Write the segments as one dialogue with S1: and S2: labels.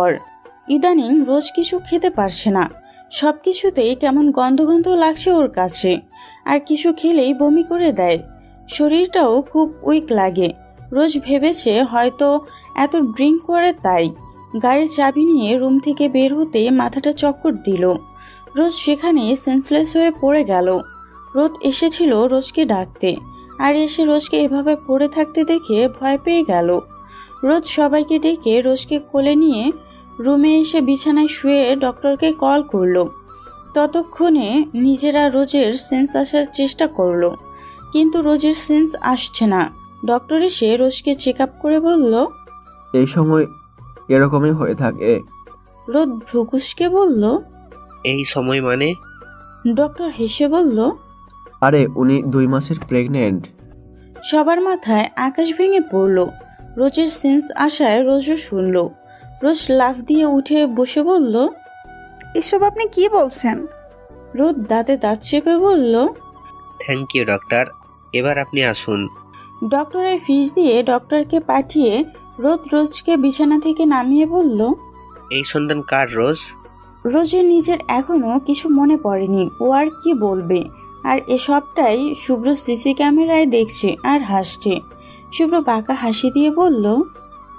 S1: পর। ইদানিং রোজ কিছু খেতে পারছে না। সব কিছুতেই কেমন গন্ধ গন্ধ লাগছে ওর কাছে। আর কিছু খেলেই বমি করে দেয়। শরীরটাও খুব উইক লাগে। রোজ ভেবেছে হয়তো এত ড্রিঙ্ক করে তাই। গাড়ির চাবি নিয়ে রুম থেকে বের হতে মাথাটা চক্কর দিল। রোজ সেখানে সেন্সলেস হয়ে পড়ে গেল। রোদ এসেছিল রোজকে ডাকতে। আর এসে রোজকে এভাবে পড়ে থাকতে দেখে ভয় পেয়ে গেল। রোজ সবাইকে ডেকে রোজকে কোলে নিয়ে রুমে এসে বিছানায় শুয়ে ডক্টরকে কল করল। ততক্ষণে নিজেরা রোজের সেন্স আসার চেষ্টা করল। কিন্তু রোজের সেন্স আসছে না। ডক্টর এসে রোজকে চেক আপ করে বলল
S2: এই সময় এরকমই হয়ে থাকে।
S1: রোদ ভ্রুকুশকে বলল
S3: এই সময় মানে?
S1: ডক্টর হেসে বলল
S2: আরে উনি দুই মাসের প্রেগনেন্ট।
S1: সবার মাথায় আকাশ ভেঙে পড়ল। রোজের সেন্স আসায় রোজও শুনল। রোজ লাফ দিয়ে উঠে বসে বলল
S4: এসব আপনি কি বলছেন?
S1: রোদ দাঁতে দাঁত চেপে বলল
S3: থ্যাংক ইউ ডক্টর এবার আপনি আসুন।
S1: ডক্টরের ফিস দিয়ে ডক্টরকে পাঠিয়ে রোদ রোজকে বিছানা থেকে নামিয়ে বলল
S3: এই সন্তান কার রোজ?
S1: রোজের নিজের এখনও কিছু মনে পড়েনি। ও আর কি বলবে? আর এসবটাই শুভ্র সিসি ক্যামেরায় দেখছে আর হাসছে। শুভ্র বাঁকা হাসি দিয়ে বলল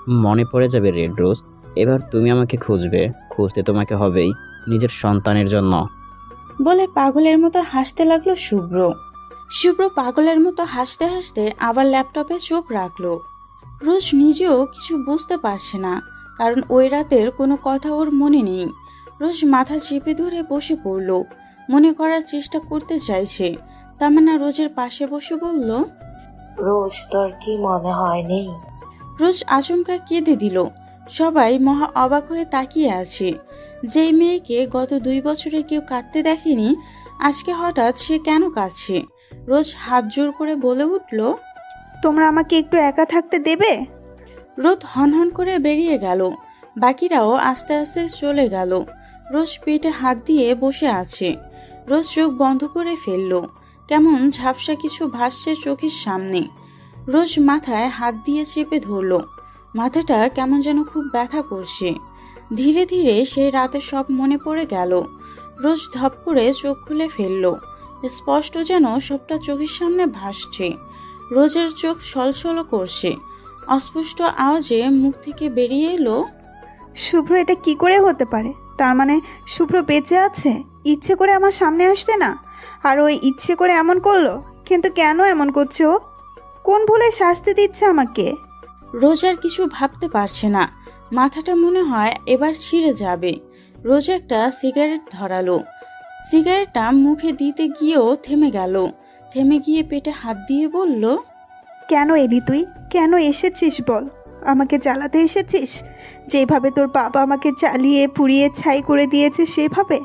S5: মনে পড়ে যাবে রেড রোজ। এবার তুমি আমাকে খুঁজবে খুঁজতে তোমাকে হবেই নিজের সন্তানের জন্য।
S1: বলে পাগলের মতো হাসতে লাগল শুভ্র। শুভ্র পাগলের মতো হাসতে হাসতে আবার ল্যাপটপে চোখ রাখল। রোজ নিজেও কিছু বুঝতে পারছে না কারণ ওই রাতের কোনো কথা ওর মনে নেই। রোজ মাথা চেপে ধরে বসে পড়ল মনে করার চেষ্টা করতে চাইছে। তামান্না রোজের পাশে বসে বলল
S6: রোজ তোর কি মনে হয় নেই?
S1: রোজ আচমকা কেঁদে দিল সবাই মহা অবাক হয়ে তাকিয়ে আছে। যেই মেয়েকে গত দুই বছরে কেউ কাঁদতে দেখেনি আজকে হঠাৎ সে কেন কাছে রোজ হাত জোর করে বলে উঠল
S4: তোমরা আমাকে একটু একা থাকতে দেবে?
S1: রোদ হনহন করে বেরিয়ে গেল। বাকিরাও আস্তে আস্তে চলে গেল। রোজ পেটে হাত দিয়ে বসে আছে। রোজ চোখ বন্ধ করে ফেলল। কেমন ঝাপসা কিছু ভাসছে চোখের সামনে। রোজ মাথায় হাত দিয়ে চেপে ধরল। মাথাটা কেমন যেন খুব ব্যথা করছে। ধীরে ধীরে সেই রাতে সব মনে পড়ে গেল। রোজ ধপ করে চোখ খুলে ফেলল। স্পষ্ট যেন সবটা চোখের সামনে ভাসছে। রোজের চোখ ছলছল করছে। অস্পষ্ট আওয়াজে মুখ থেকে বেরিয়ে এলো,
S4: শুভ্র, এটা কি করে হতে পারে? তার মানে শুভ্র বেঁচে আছে? ইচ্ছে করে আমার সামনে আসছে না? আর ওই ইচ্ছে করে এমন করল? কিন্তু কেন এমন করছে ও? কোন ভুলে শাস্তি দিচ্ছে আমাকে?
S1: রোজ আর কিছু ভাবতে পারছে না। মাথাটা মনে হয় এবার ছিঁড়ে যাবে। রোজ একটা সিগারেট ধরালো। সিগারেটটা মুখে দিতে গিয়েও থেমে গেল। থেমে গিয়ে পেটে হাত দিয়ে বলল,
S4: কেন এলি তুই? কেন এসেছিস বল? আমাকে জ্বালাতে এসেছিস? যেভাবে তোর বাবা আমাকে জ্বালিয়ে, পুড়িয়ে, ছাই করে দিয়েছে সেভাবে?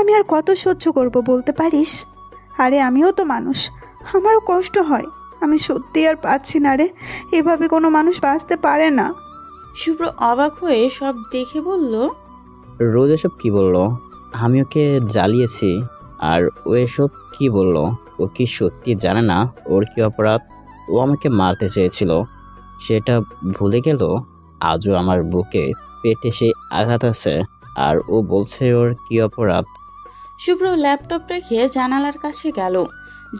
S4: আমি আর কত সহ্য করব বলতে পারিস? আরে আমিও তো মানুষ। আমারও কষ্ট হয়। আমি সত্যি আর পাচ্ছি না রে। এভাবে কোনো মানুষ বাঁচতে পারে না।
S1: শুভ্র অবাক হয়ে সব দেখে বলল
S5: রোজ এসব কি বলল? আমি ওকে জ্বালিয়েছি। আর ও এসব কি বলল? ও কি সত্যি জানে না? ওর কি অপরাধ? ও আমাকে মারতে চেয়েছিল। সেটা ভুলে গেল? আজও আমার বুকে পেটে সেই আঘাত আছে। আর ও বলছে ওর কি অপরাধ?
S1: শুভ্র ল্যাপটপ রেখে জানালার কাছে গেল।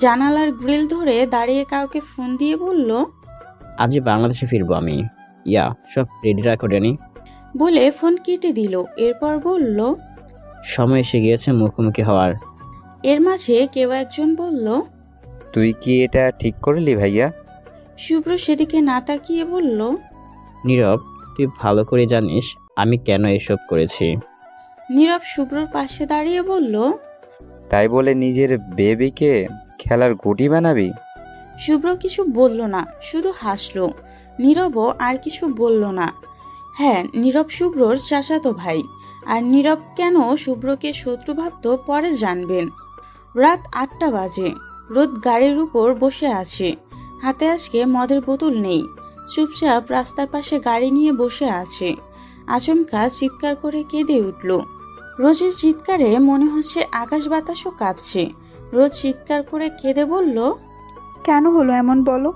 S1: জানালার গ্রিল ধরে দাঁড়িয়ে কাউকে ফোন দিয়ে বলল
S5: আজ বাংলাদেশে ফিরবো আমি। ইয়া সব রেডি রাখো ড্যানি
S1: বলে ফোন কেটে দিল। এরপর বলল
S5: সময় এসে গিয়েছে মুখোমুখি হওয়ার।
S1: এর মাঝে কেউ একজন বলল
S7: তুই কি এটা ঠিক করলি ভাইয়া?
S1: শুভ্র সেদিকে না তাকিয়ে বলল
S5: নীরব তুই ভালো করে জানিস আমি কেন এসব করেছি।
S1: নীরব শুভ্রর পাশে দাঁড়িয়ে বলল
S7: তাই বলে নিজের বেবিকে খেলার গুটি বানাবি?
S1: শুভ্র কিছু বলল না, শুধু হাসলো। নীরবও আর কিছু বলল না। হ্যাঁ নীরব শুভ্রর চাচাতো ভাই। আর নীরব কেন শুভ্রকে শত্রু ভাবত পরে জানবেন। রাত আটটা বাজে। রোদ গাড়ির উপর বসে আছে। হাতে আজকে মদের বোতল নেই। চুপচাপ রাস্তার পাশে গাড়ি নিয়ে বসে আছে। আচমকা চিৎকার করে কেঁদে উঠল। রোজের চিৎকারে মনে হচ্ছে আকাশ বাতাসও কাঁপছে। রোজ চিৎকার করে কেঁদে বলল,
S4: কেন হলো এমন বলো?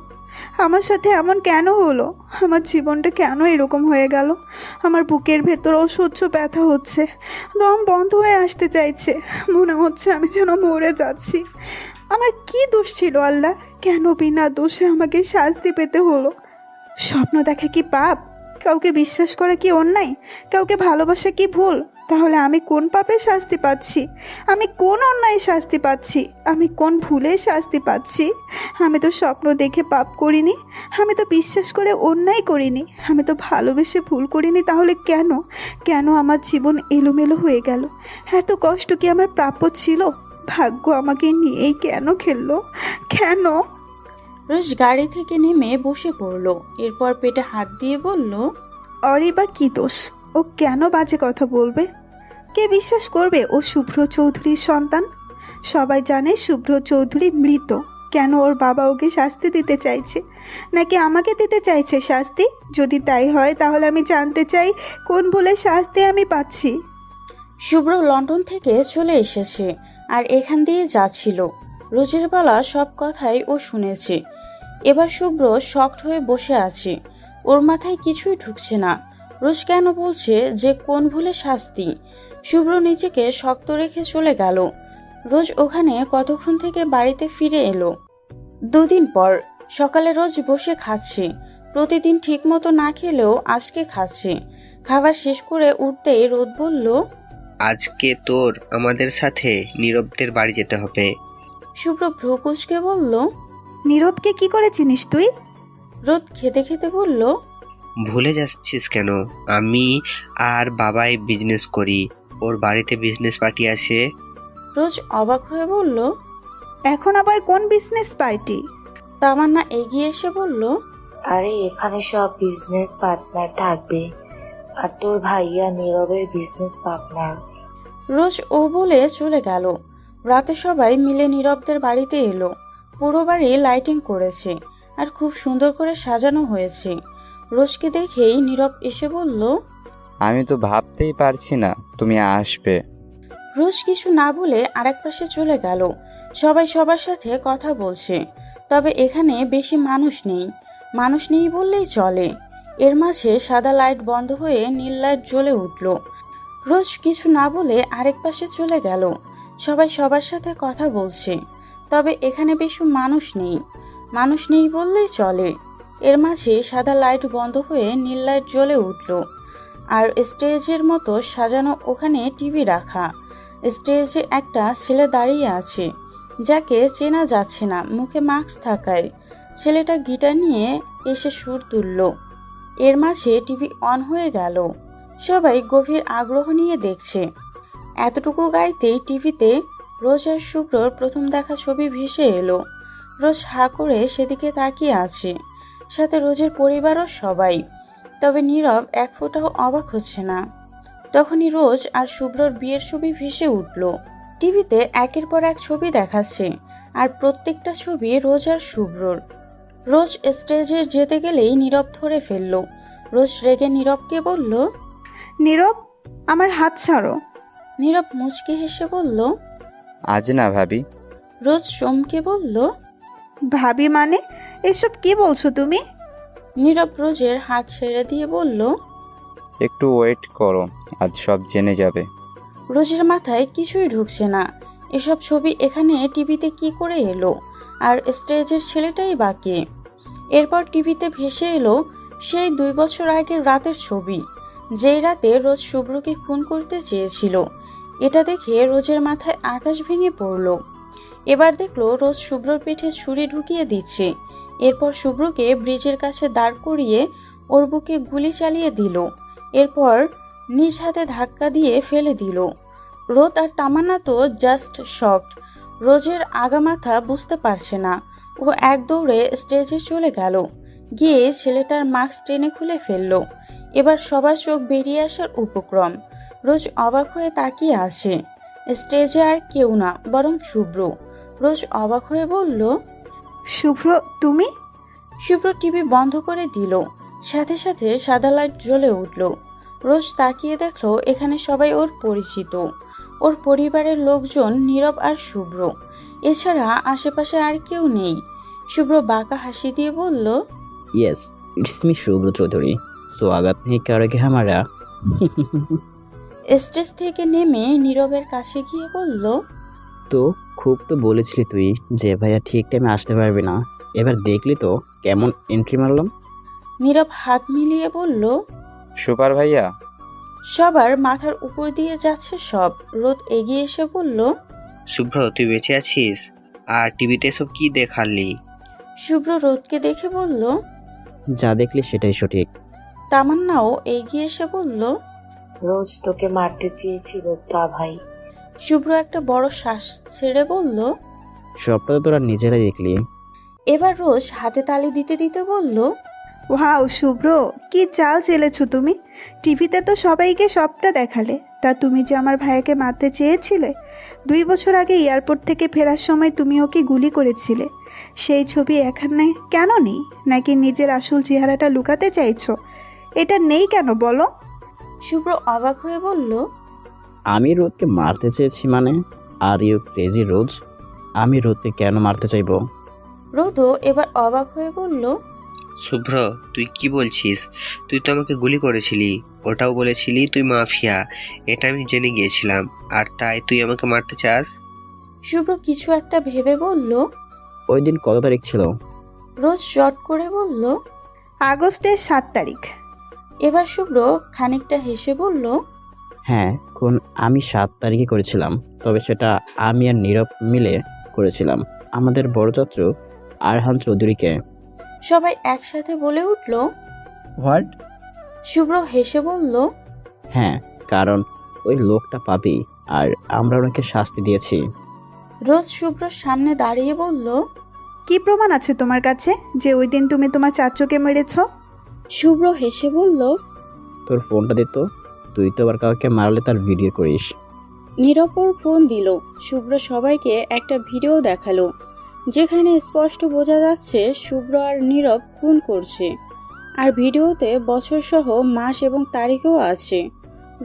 S4: আমার সাথে এমন কেন হলো? আমার জীবনটা কেন এরকম হয়ে গেল? আমার বুকের ভেতর অসহ্য ব্যথা হচ্ছে। দম বন্ধ হয়ে আসতে চাইছে। মনে হচ্ছে আমি যেন মরে যাচ্ছি। আমার কি দোষ ছিল আল্লাহ? কেন বিনা দোষে আমাকে শাস্তি পেতে হলো? স্বপ্ন দেখা কি পাপ? কাউকে বিশ্বাস করা কি অন্যায়? কাউকে ভালোবাসা কি ভুল? তাহলে আমি কোন পাপে শাস্তি পাচ্ছি? আমি কোন অন্যায় শাস্তি পাচ্ছি? আমি কোন ভুলে শাস্তি পাচ্ছি? আমি তো স্বপ্ন দেখে পাপ করিনি আমি তো বিশ্বাস করে অন্যায় করিনি আমি তো ভালোবেসে ভুল করিনি তাহলে কেন? কেন আমার জীবন এলোমেলো হয়ে গেল? এত কষ্ট কি আমার প্রাপ্য ছিল? ভাগ্য আমাকে নিয়েই কেন খেললো? কেন?
S1: রোজ গাড়ি থেকে নেমে বসে পড়ল এরপর পেটে হাত দিয়ে বলল
S4: অরে বা কি দোষ? ও কেন বাজে কথা বলবে? কে বিশ্বাস করবে ও শুভ্র চৌধুরীর সন্তান? সবাই জানে শুভ্র চৌধুরী মৃত। কেন ওর বাবা ওকে শাস্তি দিতে চাইছে? নাকি আমাকে দিতে চাইছে শাস্তি? যদি তাই হয়, তাহলে আমি জানতে চাই, কোন ভুলে শাস্তি আমি পাচ্ছি?
S1: শুভ্র লন্ডন থেকে চলে এসেছে আর এখান দিয়ে যাচ্ছিল। রোজের বেলা সব কথাই ও শুনেছে। এবার শুভ্র শক্ট হয়ে বসে আছে। ওর মাথায় কিছুই ঢুকছে না। রোজ কেন বলছে যে, কোন ভুলে শাস্তি? শুভ্র নিজেকে শক্ত রেখে চলে গেল। রোজ ওখানে কতক্ষণ থেকে বাড়িতে ফিরে এলো? দুদিন পর সকালে রোজ বসে খাচ্ছে। প্রতিদিন ঠিক মতো না খেলেও আজকে খাচ্ছে। খাবার শেষ করে উঠতেই রোদ বলল
S3: আজকে তোর আমাদের সাথে নীরবদের বাড়ি যেতে হবে।
S1: শুভ্র ভ্রুকুচকে বলল
S4: নীরবকে কি করে চিনিস তুই?
S1: রোদ খেতে খেতে বলল
S3: ভুলে যাচ্ছিস কেন? আমি আর বাবাই বিজনেস করি। ওর বাড়িতে বিজনেস পার্টি আছে।
S1: রোজ অবাক হয়ে বলল
S4: এখন আবার কোন বিজনেস পার্টি
S1: তামান্না এগিয়ে এসে বলল
S6: আরে এখানে সব বিজনেস পার্টনার থাকবে। আর তোর ভাইয়া নীরবের বিজনেস পার্টনার
S1: রোজ ও বলে চলে গেল। রাতে সবাই মিলে নীরবদের বাড়িতে এলো। পুরো বাড়ি লাইটিং করেছে আর খুব সুন্দর করে সাজানো হয়েছে। রোজকে দেখেই নীরব এসে বলল
S7: আমি তো ভাবতেই পারছি না তুমি আসবে।
S1: রোজ কিছু না বলে আরেক পাশে চলে গেল। সবাই সবার সাথে কথা বলছে। তবে এখানে বেশি মানুষ নেই। মানুষ নেই বললেই চলে। এর মাঝে সাদা লাইট বন্ধ হয়ে নীল লাইট জ্বলে উঠল। রোজ কিছু না বলে আরেক পাশে চলে গেল। সবাই সবার সাথে কথা বলছে। তবে এখানে বেশি মানুষ নেই। মানুষ নেই বললেই চলে। এর মাঝে সাদা লাইট বন্ধ হয়ে নীল লাইট জ্বলে উঠল। আর স্টেজের মতো সাজানো ওখানে টিভি রাখা। স্টেজে একটা ছেলে দাঁড়িয়ে আছে, যাকে চেনা যাচ্ছে না, মুখে মাস্ক থাকায়। ছেলেটা গিটার নিয়ে এসে সুর তুলল। এর মাঝে টিভি অন হয়ে গেল। সবাই গভীর আগ্রহ নিয়ে দেখছে। এতটুকু গাইতেই টিভিতে রোজ আর শুভ্রর প্রথম দেখা ছবি ভেসে এলো। রোজ হা করে সেদিকে তাকিয়ে আছে। সাথে রোজের পরিবারও সবাই। তবে নীরব এক ফোঁটাও অবাক হচ্ছে না। তখনই রোজ আর শুভ্রর বিয়ের ছবি ভেসে উঠল। টিভিতে একের পর এক ছবি দেখাচ্ছে আর প্রত্যেকটা ছবি রোজ আর শুভ্রর। রোজ স্টেজে যেতে গেলেই নীরব ধরে ফেলল। রোজ রেগে নীরবকে বলল
S4: নীরব আমার হাত ছাড়ো।
S1: নীরব মুচকি হেসে বলল
S7: আজ না ভাবি।
S1: রোজ সোমকে বলল
S4: ভাবি মানে? এসব কি বলছো তুমি?
S1: নীরব রোজের হাত ছেড়ে দিয়ে বলল
S7: একটু ওয়েট করো আজ সব জেনে যাবে।
S1: রোজের মাথায় কিছুই ঢুকছে না। এসব ছবি এখানে টিভিতে কি করে এলো? আর স্টেজের ছেলেটাই বাকি এরপর টিভিতে ভেসে এলো সেই দুই বছর আগের রাতের ছবি। যেই রাতে রোজ শুভ্রকে খুন করতে চেয়েছিল এটা দেখে রোজের মাথায় আকাশ ভেঙে পড়ল। এবার দেখল রোজ শুভ্রর পিঠে ছুরি ঢুকিয়ে দিচ্ছে। এরপর শুভ্রকে ব্রিজের কাছে দাঁড় করিয়ে ওর বুকে গুলি চালিয়ে দিল। এরপর নিজ হাতে ধাক্কা দিয়ে ফেলে দিল। রোদ আর তামান্না তো জাস্ট শকড রোজের আগামাথা বুঝতে পারছে না। ও এক দৌড়ে স্টেজে চলে গেল। গিয়ে ছেলেটার মাস্ক টেনে খুলে ফেলল। এবার সবার চোখ বেরিয়ে আসার উপক্রম। রোজ অবাক হয়ে তাকিয়ে আছে। স্টেজে আর কেউ না, বরং শুভ্র। রোজ অবাক হয়ে বলল
S4: শুভ্র তুমি?
S1: শুভ্র টিভি বন্ধ করে দিল। সাথে সাথে সাদা লাইট জ্বলে উঠল। রোজ তাকিয়ে দেখল এখানে সবাই ওর পরিচিত। ওর পরিবারের লোকজন নীরব আর শুভ্র। এছাড়া আশেপাশে আর কেউ নেই। শুভ্র বাঁকা হাসি দিয়ে বলল
S5: yes it's me Shubhro Chowdhury. স্বাগত নেই কারও কারকে হামারা
S1: স্টেজ থেকে নেমে নীরবের কাছে গিয়ে বলল
S5: তো খুব তো বলেছিলি তুই যে ভাইয়া ঠিক টাইমে আসতে পারবি না। এবার দেখলি তো কেমন এন্ট্রি মারলাম।
S1: নীরব হাত মিলিয়ে বলল
S7: সুপার ভাইয়া।
S1: সবার মাথার উপর দিয়ে যাচ্ছে সব। রোদ এগিয়ে এসে বলল
S3: শুভ্র তুই বেঁচে আছিস? আর টিভিতে সব কি দেখালি?
S1: শুভ্র রোদকে দেখে বলল
S5: যা দেখলি সেটাই সঠিক।
S1: তামান্নাও এগিয়ে এসে বলল
S6: রোজ তোকে মারতে চেয়েছিল তা ভাই।
S1: শুভ্র একটা বড় শ্বাস ছেড়ে বলল
S5: সবটা তো তোরা নিজেরাই দেখলি।
S1: এবার রোজ হাতে তালি দিতে দিতে বলল
S4: ওয়াও শুভ্র কি চাল চেলেছো তুমি? টিভিতে তো সবাইকে সবটা দেখালে। তা তুমি যে আমার ভাইয়াকে মারতে চেয়েছিলে? দুই বছর আগে এয়ারপোর্ট থেকে ফেরার সময় তুমি ওকে গুলি করেছিলে। সেই ছবি এখানে কেন নেই? নাকি নিজের আসল চেহারাটা লুকাতে চাইছো? এটা নেই কেন বলো?
S1: শুভ্র অবাক হয়ে বলল
S5: আমি রোদকে মারতে চেয়েছি মানে? আর ইউ ক্রেজি রোজ আমি রোদকে কেন মারতে চাইব?
S1: রোদও এবার অবাক হয়ে বলল
S3: শুভ্র তুই কি বলছিস? তুই তো আমাকে গুলি করেছিলি। ওটাও বলেছিলি তুই মাফিয়া। এটা আমি জেনে গিয়েছিলাম। আর তাই তুই আমাকে মারতে চাস?
S1: শুভ্র কিছু একটা ভেবে বলল
S5: ওই দিন কত তারিখ ছিল?
S1: রোজ শট করে বলল
S4: আগস্টের সাত তারিখ।
S1: এবার শুভ্র খানিকটা হেসে বলল
S5: হ্যাঁ কোন আমি সাত তারিখে করেছিলাম তবে সেটা আমি আর নীরব মিলে করেছিলাম। আমাদের বড় চাচু আরহান চৌধুরীকে।
S1: সবাই একসাথে বলে উঠল
S2: হোয়াট?
S1: শুভ্র হেসে বলল
S5: হ্যাঁ কারণ ওই লোকটা পাবি আর আমরা ওনাকে শাস্তি দিয়েছি।
S1: রোজ শুভ্রর সামনে দাঁড়িয়ে বলল
S4: কি প্রমাণ আছে তোমার কাছে যে ওই দিন তুমি তোমার চাচুকে মেরেছ?
S1: শুভ্র হেসে বলল
S5: তোর ফোনটা দিত তুই তো আবার কাউকে মারলে তার ভিডিও করিস।
S1: নিরপর ফোন দিল। শুভ্র সবাইকে একটা ভিডিও দেখাল যেখানে স্পষ্ট বোঝা যাচ্ছে শুভ্র আর নীরব খুন করছে। আর ভিডিওতে বছর সহ মাস এবং তারিখও আছে।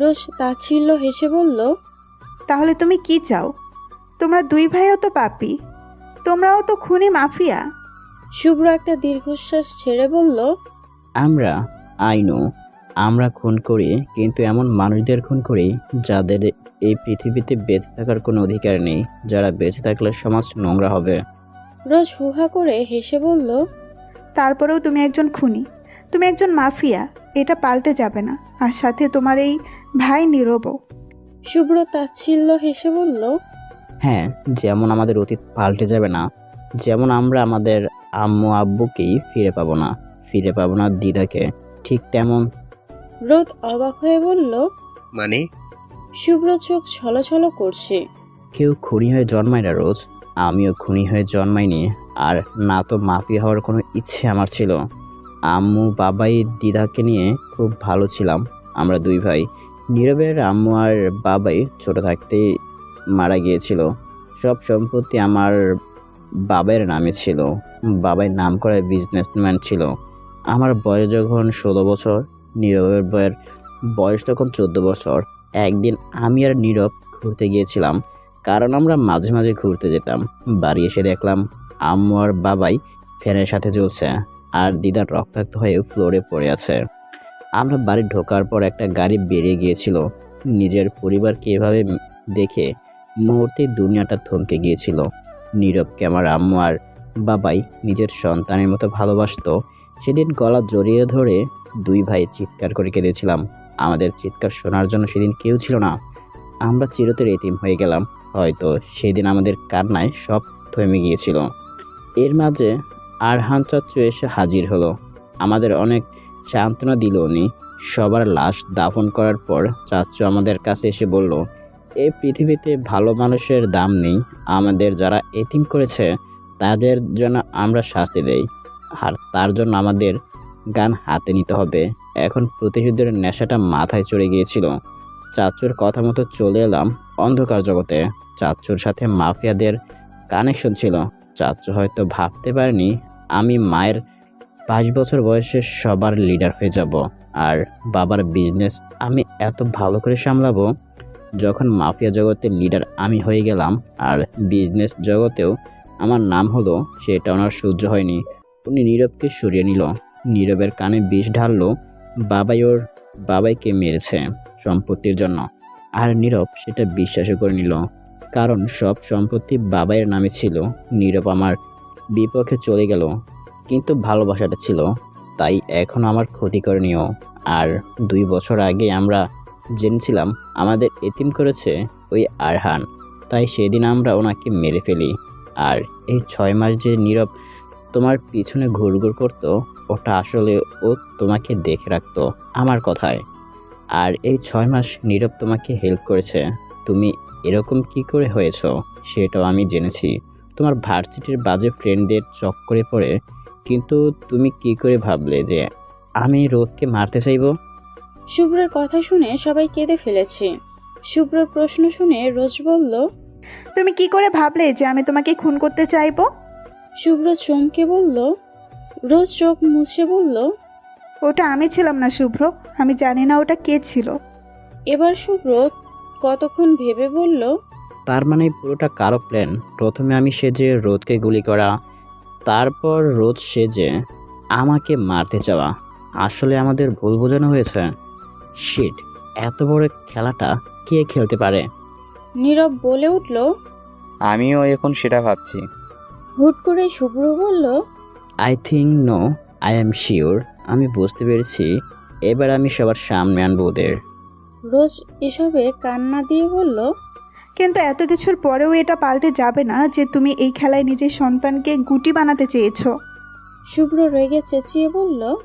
S1: রোজ তাচ্ছিল্য হেসে বলল
S4: তাহলে তুমি কি চাও? তোমরা দুই ভাইও তো পাপি তোমরাও তো খুনি মাফিয়া।
S1: শুভ্র একটা দীর্ঘশ্বাস ছেড়ে বলল
S5: আমরা আইনো আমরা খুন করি কিন্তু এমন মানুষদের খুন করি যাদের এই পৃথিবীতে বেঁচে থাকার কোনো অধিকার নেই যারা বেঁচে থাকলে সমাজ নোংরা হবে।
S1: রোজ হুহা করে হেসে বলল
S4: তারপরেও তুমি একজন খুনি। তুমি একজন মাফিয়া। এটা পাল্টে যাবে না। আর সাথে তোমার এই ভাই নীরবও।
S1: শুভ্র তাচ্ছিল্য হেসে বলল
S5: হ্যাঁ যেমন আমাদের অতীত পাল্টে যাবে না যেমন আমরা আমাদের আম্মু আব্বুকেই ফিরে পাবো না ফিরে পাবো না দিদাকে ঠিক তেমন
S1: রোদ অবাক হয়ে বলল
S3: মানে?
S1: শুভ্র চোখ ছলছল করছে।
S5: কেউ খুনি হয়ে জন্মায় না রোজ। আমিও খুনি হয়ে জন্মাইনি আর না তো মাফি হওয়ার কোনো ইচ্ছে আমার ছিল। আম্মু বাবাই দিদাকে নিয়ে খুব ভালো ছিলাম আমরা দুই ভাই। নীরবের আম্মু আর বাবাই ছোট থাকতেই মারা গিয়েছিল। সব সম্পত্তি আমার বাবার নামে ছিল। বাবাই নাম করে বিজনেসম্যান ছিল। আমার বয়স যখন ষোলো বছর নীরবের বয়ের বয়স তখন চোদ্দ বছর। একদিন আমি আর নীরব ঘুরতে গিয়েছিলাম। কারণ আমরা মাঝে মাঝে ঘুরতে যেতাম। বাড়ি এসে দেখলাম আম্মু আর বাবাই ফ্যানের সাথে চলছে আর দিদার রক্তাক্ত হয়ে ফ্লোরে পড়ে আছে। আমরা বাড়ি ঢোকার পর একটা গাড়ি বেরিয়ে গিয়েছিল। নিজের পরিবারকে এভাবে দেখে মুহূর্তে দুনিয়াটা থমকে গিয়েছিল। নীরবকে আমার আম্মু আর বাবাই নিজের সন্তানের মতো ভালোবাসতো। সেদিন গলা জড়িয়ে ধরে দুই ভাই চিৎকার করে কেঁদেছিলাম। আমাদের চিৎকার শোনার জন্য সেদিন কেউ ছিল না। আমরা চিরতরে এতিম হয়ে গেলাম। হয়তো সেদিন আমাদের কান্নায় সব থেমে গিয়েছিল। এর মাঝে আরহান চাচ্চু এসে হাজির হলো। আমাদের অনেক সান্ত্বনা দিল উনি। সবার লাশ দাফন করার পর চাচ্চু আমাদের কাছে এসে বলল এই পৃথিবীতে ভালো মানুষের দাম নেই। আমাদের যারা এতিম করেছে, তাদের জন্য আমরা শাস্তি দেই। আর তার জন্য আমাদের গান হাতে নিতে হবে। এখন প্রতিশোধের নেশাটা মাথায় চড়ে গিয়েছিল। চাচুর কথা মতো চলে এলাম অন্ধকার জগতে। চাচুর সাথে মাফিয়াদের কানেকশন ছিল। চাচু হয়তো ভাবতে পারেনি, আমি মায়ের পাঁচ বছর বয়সে সবার লিডার হয়ে যাব। আর বাবার বিজনেস আমি এত ভালো করে সামলাবো? যখন মাফিয়া জগতের লিডার আমি হয়ে গেলাম, আর বিজনেস জগতেও আমার নাম হলো, সেটা ওনার সহ্য হয়নি। উনি নীরবকে সরিয়ে নিল। নীরবের কানে বিষ ঢাললো, বাবাই ওর বাবাইকে মেরেছে সম্পত্তির জন্য। আর নীরব সেটা বিশ্বাসও করে নিল, কারণ সব সম্পত্তি বাবাইয়ের নামে ছিল। নীরব আমার বিপক্ষে চলে গেল, কিন্তু ভালোবাসাটা ছিল, তাই এখন আমার ক্ষতি করে নিও। আর দুই বছর আগে আমরা জেনেছিলাম আমাদের এতিম করেছে ওই আরহান, তাই সেদিন আমরা ওনাকে মেরে ফেলি। আর এই ছয় মাস যে নীরব তোমার পিছনে ঘুরঘুর করতো ওটা আসলে ও তোমাকে দেখে রাখতো আমার কথায়। আর এই ছয় মাস নীরব তোমাকে হেল্প করেছে। তুমি এরকম কি করে হয়েছো সেটাও আমি জেনেছি। তোমার ভার্সিটির বাজে ফ্রেন্ডদের চক্করে পড়ে কিন্তু তুমি কি করে ভাবলে যে আমি রোদকে মারতে চাইব?
S1: শুভ্রর কথা শুনে সবাই কেঁদে ফেলেছে। শুভ্রর প্রশ্ন শুনে রোজ বলল
S4: তুমি কি করে ভাবলে যে আমি তোমাকে খুন করতে চাইব?
S1: শুভ্র চমকে বলল রোজ চোখ মুছে বলল
S4: ওটা আমি ছিলাম না শুভ্র আমি জানি না ওটা কে ছিল।
S1: এবার শুভ্র কতক্ষণ ভেবে বলল
S5: তার মানে পুরোটা কারও প্ল্যান প্রথমে আমি সেজে রোদকে গুলি করা তারপর রোদ সেজে আমাকে মারতে চাওয়া আসলে আমাদের ভুল বোঝানো হয়েছে। শিট এত বড় খেলাটা কে খেলতে পারে?
S1: নীরব বলে উঠল
S7: আমিও এখন সেটা ভাবছি।
S1: হুট করে শুভ্র বলল
S5: I think no I am sure আমি বুঝতে পেরেছি। এবার আমি সবার সামনে আনব ওদের।
S1: রোজ এসবে কান্না দিয়ে বলল
S4: কিন্তু এত কিছুর পরেও এটা পাল্টে যাবে না যে তুমি এই খেলায় নিজের সন্তানকে গুটি বানাতে চেয়েছো।
S1: শুভ্র রেগে চেঁচিয়ে বলল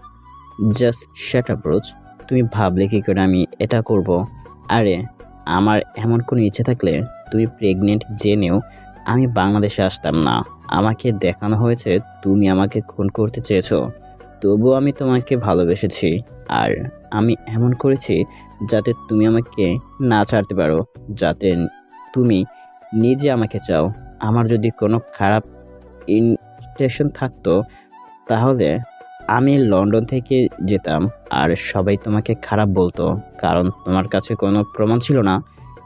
S5: জাস্ট শ্যাট আপ রোজ। তুমি ভাবলে কি করে আমি এটা করব? আরে আমার এমন কোনো ইচ্ছে থাকলে তুমি প্রেগনেন্ট জেনেও আমি বাংলাদেশে আসতাম না। আমাকে দেখানো হয়েছে, তুমি আমাকে খুন করতে চেয়েছো। তবুও আমি তোমাকে ভালোবেসেছি। আর আমি এমন করেছি যাতে তুমি আমাকে না ছাড়তে পারো, যাতে তুমি নিজে আমাকে চাও। আমার যদি কোনো খারাপ ইনটেনশন থাকতো, তাহলে আমি লন্ডন থেকে যেতাম। আর সবাই তোমাকে খারাপ বলতো, কারণ তোমার কাছে কোনো প্রমাণ ছিল না।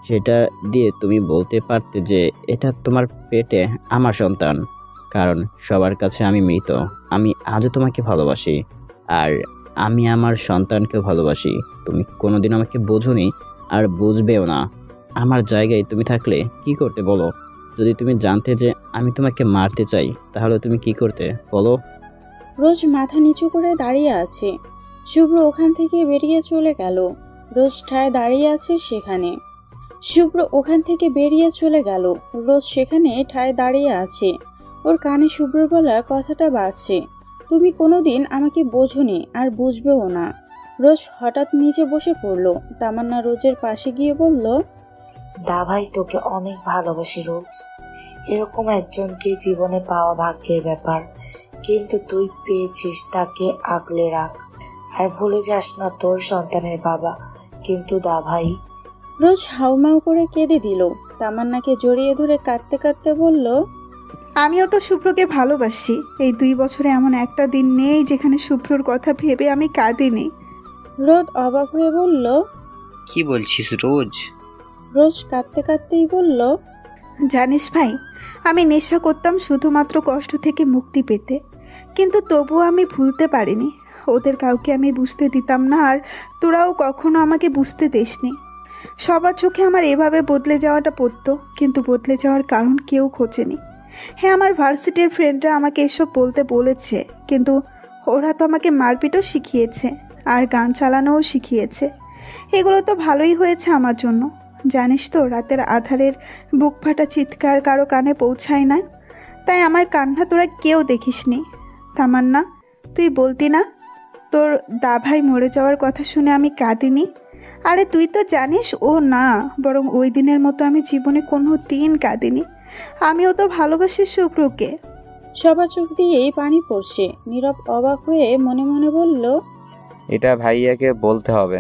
S5: সেটা দিয়ে তুমি বলতে পারতে যে এটা তোমার পেটে আমার সন্তান। কারণ সবার কাছে আমি মৃত। আমি আজও তোমাকে ভালোবাসি। আর আমি আমার সন্তানকেও ভালোবাসি। তুমি কোনোদিন আমাকে বোঝোনি আর বুঝবেও না। আমার জায়গায় তুমি থাকলে কি করতে বলো? যদি তুমি জানতে যে আমি তোমাকে মারতে চাই, তাহলে তুমি কি করতে বলো?
S1: রোজ মাথা নিচু করে দাঁড়িয়ে আছে। শুভ্র ওখান থেকে বেরিয়ে চলে গেল। রোজ ঠায় দাঁড়িয়ে আছে সেখানে। শুভ্র ওখান থেকে বেরিয়ে চলে গেল। রোজ সেখানে ঠায় দাঁড়িয়ে আছে। ওর কানে শুভ্র বলা কথাটা বাজছে। তুমি কোনোদিন আমাকে বোঝোনি আর বুঝবেও না। রোজ হঠাৎ নিচে বসে পড়ল। তামান্না রোজের পাশে গিয়ে বলল,
S6: দাভাই, তোকে অনেক ভালোবাসি রোজ। এরকম একজনকে জীবনে পাওয়া ভাগ্যের ব্যাপার। কিন্তু তুই পেয়েছিস তাকে আগলে রাখ। আর ভুলে যাস না তোর সন্তানের বাবা। কিন্তু দাভাই
S1: রোজ হাউমাউ করে কেঁদে দিল। তামান্নাকে জড়িয়ে ধরে কাঁদতে কাঁদতে বলল
S4: আমিও তো শুভ্রকে ভালোবাসি। এই দুই বছরে এমন একটা দিন নেই যেখানে শুভ্রর কথা ভেবে আমি কাঁদিনি।
S1: রোদ অবাক হয়ে বলল
S3: কি বলছিস রোজ?
S1: রোজ কাঁদতে কাঁদতেই বলল
S4: জানিস ভাই আমি নেশা করতাম শুধুমাত্র কষ্ট থেকে মুক্তি পেতে। কিন্তু তবুও আমি ভুলতে পারিনি। ওদের কাউকে আমি বুঝতে দিতাম না আর তোরাও কখনো আমাকে বুঝতে দিসনি। সবার চোখে আমার এভাবে বদলে যাওয়াটা পড়তো, কিন্তু বদলে যাওয়ার কারণ কেউ খোঁজেনি। হ্যাঁ আমার ভার্সিটির ফ্রেন্ডরা আমাকে এসব বলতে বলেছে, কিন্তু ওরা তো আমাকে মারপিটও শিখিয়েছে, আর গান চালানোও শিখিয়েছে। এগুলো তো ভালোই হয়েছে আমার জন্য। জানিস তো, রাতের আধারের বুক ফাটা চিৎকার কারও কানে পৌঁছায় না। তাই আমার কান্না তোরা কেউ দেখিসনি। তামান্না, তুই বলতি না? তোর দাভাই মরে যাওয়ার কথা শুনে আমি কাঁদিনি। আরে তুই তো জানিস ও না বরং ওই দিনের মতো আমি জীবনে কোনো দিন কাঁদিনি। আমিও তো ভালোবাসি শুভ্রকে
S1: সবার চোখ দিয়েই পানি পড়ছে। নীরব অবাক হয়ে মনে মনে বলল
S7: এটা ভাইয়াকে বলতে হবে।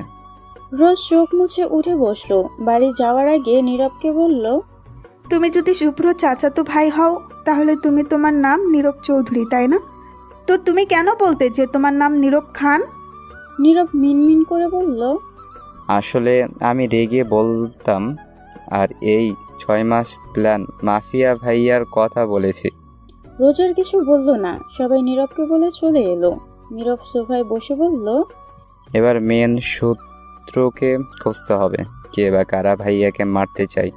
S1: রোজ চোখ মুছে উঠে বসল। বাড়ি যাওয়ার আগে নীরবকে বলল
S4: তুমি যদি শুভ্র চাচাতো ভাই হও তাহলে তুমি তোমার নাম নীরব চৌধুরী তাই না? তো তুমি কেন বলতে যে তোমার নাম নীরব খান?
S1: নীরব মিনমিন করে বলল
S7: আসলে আমি রেগে বলতাম আর এই ছয় মাস প্ল্যান মাফিয়া ভাইয়ার কথা বলেছি।
S1: রোজার কিছু বলল না। সবাই নীরবকে বলে চলে এলো। নীরব সোফায় বসে বলল
S7: এবার মেন সূত্রকে খুঁজতে হবে কে বা কারা ভাইয়াকে মারতে চাই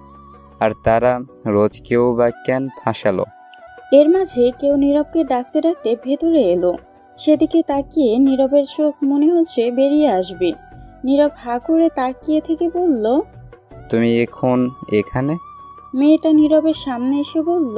S7: আর তারা রোজ কেউ বা কেন ফাঁসালো?
S1: এর মাঝে কেউ নীরবকে ডাকতে ডাকতে ভেতরে এলো। সেদিকে তাকিয়ে নীরবের চোখ মনে হচ্ছে বেরিয়ে আসবে। নীরব হা করে তাকিয়ে থেকে বলল
S7: তুমি এখন এখানে?
S1: মেয়েটা নীরবের সামনে এসে বলল